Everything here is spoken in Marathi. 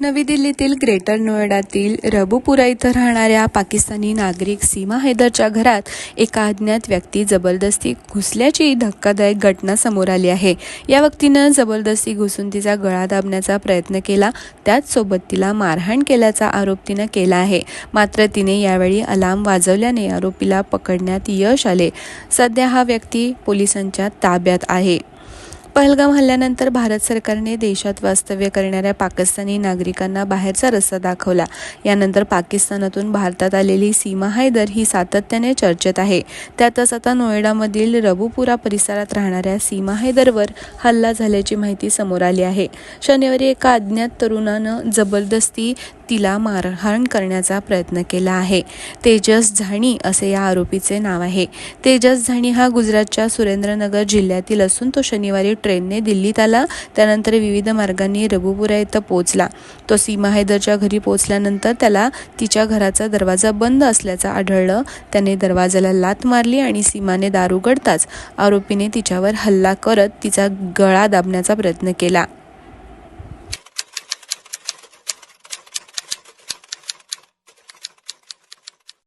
नवी दिल्लीतील ग्रेटर नोएडातील रबुपुरा इथं राहणाऱ्या पाकिस्तानी नागरिक सीमा हैदरच्या घरात एका अज्ञात व्यक्ती जबरदस्ती घुसल्याची धक्कादायक घटना समोर आली आहे. या व्यक्तीनं जबरदस्ती घुसून तिचा गळा दाबण्याचा प्रयत्न केला त्याचसोबत तिला मारहाण केल्याचा आरोप तिनं केला आहे. मात्र तिने यावेळी अलार्म वाजवल्याने आरोपीला पकडण्यात यश आले. सध्या हा व्यक्ती पोलिसांच्या ताब्यात आहे. पहलगाम हल्ल्यानंतर भारत सरकारने देशात वास्तव्य करणाऱ्या पाकिस्तानी नागरिकांना बाहेरचा रस्ता दाखवला. यानंतर पाकिस्तानातून भारतात आलेली सीमा हैदर ही सातत्याने चर्चेत आहे. त्यातच आता नोएडामधील रबुपुरा परिसरात राहणाऱ्या सीमा हैदरवर हल्ला झाल्याची माहिती समोर आली आहे. शनिवारी एका अज्ञात तरुणानं जबरदस्ती तिला मारहाण करण्याचा प्रयत्न केला आहे. तेजस झाणी असे या आरोपीचे नाव आहे. तेजस झाणी हा गुजरातच्या सुरेंद्रनगर जिल्ह्यातील असून तो शनिवारी ट्रेनने दिल्लीत आला. त्यानंतर विविध मार्गांनी रघुपुरा इथं पोहोचला. तो सीमा हैदरच्या घरी पोहोचल्यानंतर त्याला तिच्या घराचा दरवाजा बंद असल्याचं आढळलं. त्याने दरवाजाला लात मारली आणि सीमाने दार उघडताच आरोपीने तिच्यावर हल्ला करत तिचा गळा दाबण्याचा प्रयत्न केला.